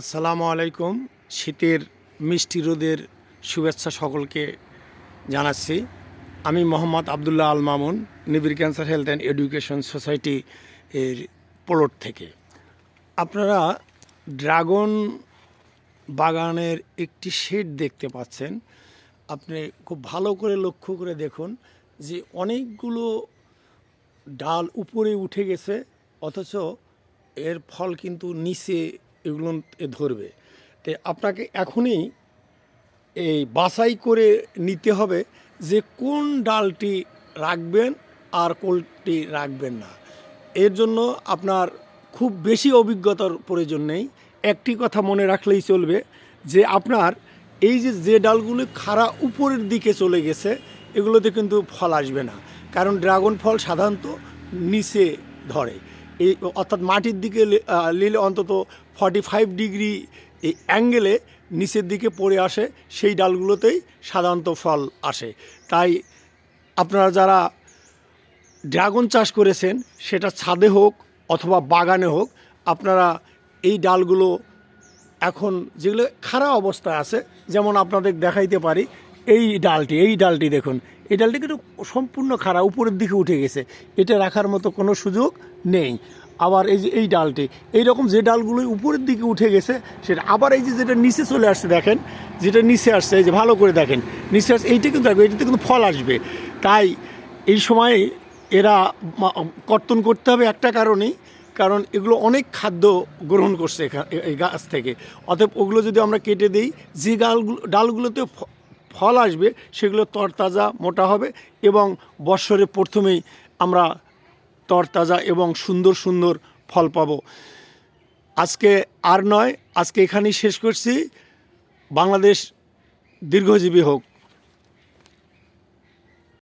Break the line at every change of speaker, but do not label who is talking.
আসসালামু আলাইকুম। শীতের, মিষ্টি রোদের শুভেচ্ছা সকলকে জানাচ্ছি। আমি Mohammad Abdullah Al Mamun, Nibir cancer health and education society এর পোলট থেকে। আপনারা ড্রাগন বাগানের একটি শেড দেখতে পাচ্ছেন। আপনি খুব ভালো করে লক্ষ্য করে দেখুন যে অনেকগুলো ডাল উপরে উঠে গেছে, অথচ এর ফল কিন্তু নিচে এগুলো ধরবে। তো আপনাকে এখনই এই বাছাই করে নিতে হবে যে কোন ডালটি রাখবেন আর কোনটি রাখবেন না। এর জন্য আপনার খুব বেশি অভিজ্ঞতার প্রয়োজন নেই। একটি কথা মনে রাখলেই চলবে যে আপনার এই যে যে ডালগুলো খাড়া উপরের দিকে চলে গেছে, এগুলোতে কিন্তু ফল আসবে না। কারণ ড্রাগন ফল সাধারণত নিচে ধরে। এই অর্থাৎ মাটির দিকে নিলে অন্তত ফর্টি ফাইভ ডিগ্রি এই অ্যাঙ্গেলে নিচের দিকে পড়ে আসে, সেই ডালগুলোতেই সাধারণত ফল আসে। তাই আপনারা যারা ড্রাগন চাষ করেছেন, সেটা ছাদে হোক অথবা বাগানে হোক, আপনারা এই ডালগুলো এখন যেগুলো খারাপ অবস্থায় আছে, যেমন আপনাদের দেখাইতে পারি এই ডালটি এই ডালটি দেখুন। এই ডালটি কিন্তু সম্পূর্ণ খারাপ উপরের দিকে উঠে গেছে। এটা রাখার মতো কোনো সুযোগ নেই। আবার এই যে এই ডালটি এই রকম যে ডালগুলো উপরের দিকে উঠে গেছে, সেটা আবার এই যে যেটা নিচে চলে আসছে, দেখেন, যেটা নিচে আসছে, এই যে ভালো করে দেখেন, নিচে আসছে, এইটা কিন্তু রাখবে এটাতে কিন্তু ফল আসবে। তাই এই সময় এরা কর্তন করতে হবে একটা কারণেই, কারণ এগুলো অনেক খাদ্য গ্রহণ করছে এই গাছ থেকে। অতএব ওগুলো যদি আমরা কেটে দিই, যে ডালগুলো ডালগুলোতে ফল আসবে, সেগুলো তরতাজা মোটা হবে এবং বৎসরে প্রথমেই আমরা তরতাজা এবং সুন্দর সুন্দর ফল পাব। আজকে আর নয়, আজকে এখানেই শেষ করছি। বাংলাদেশ দীর্ঘজীবী হোক।